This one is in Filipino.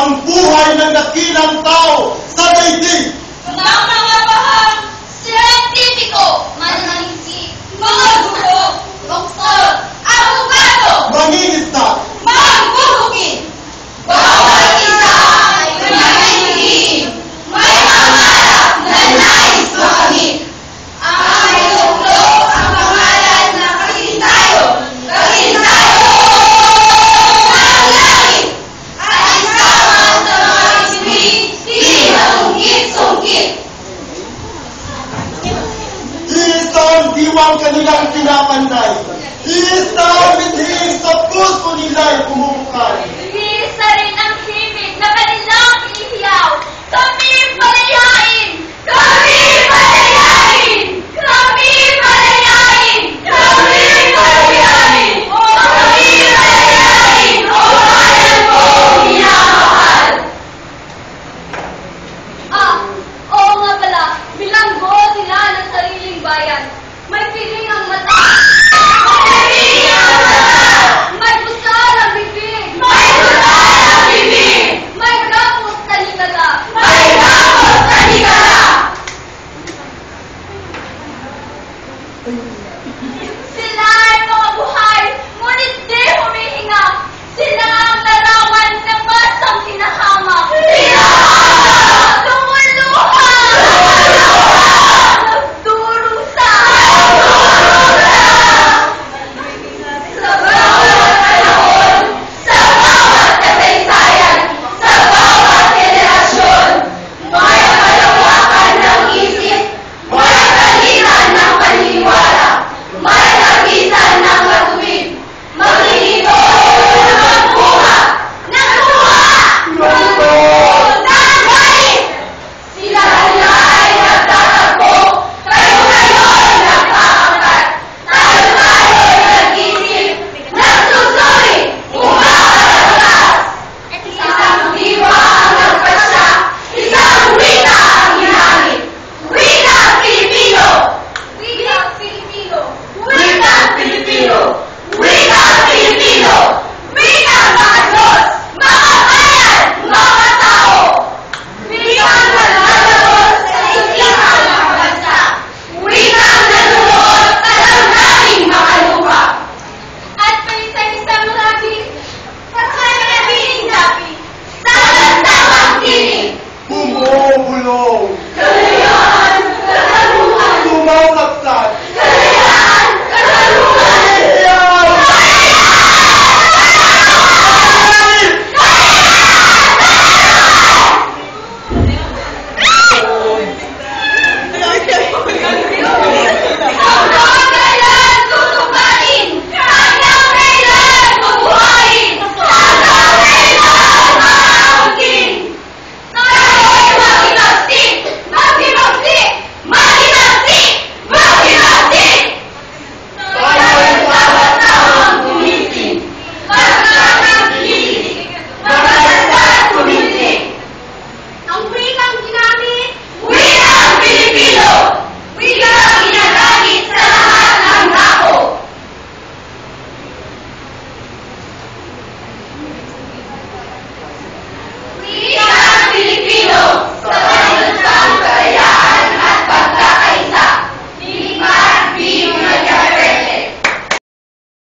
ang buhay ng dakilang tao sa daigdig. pagdiwang kanila ang pinapantay. He is the with He is nila ay pumupukay. He is the rin ang himig na kanilang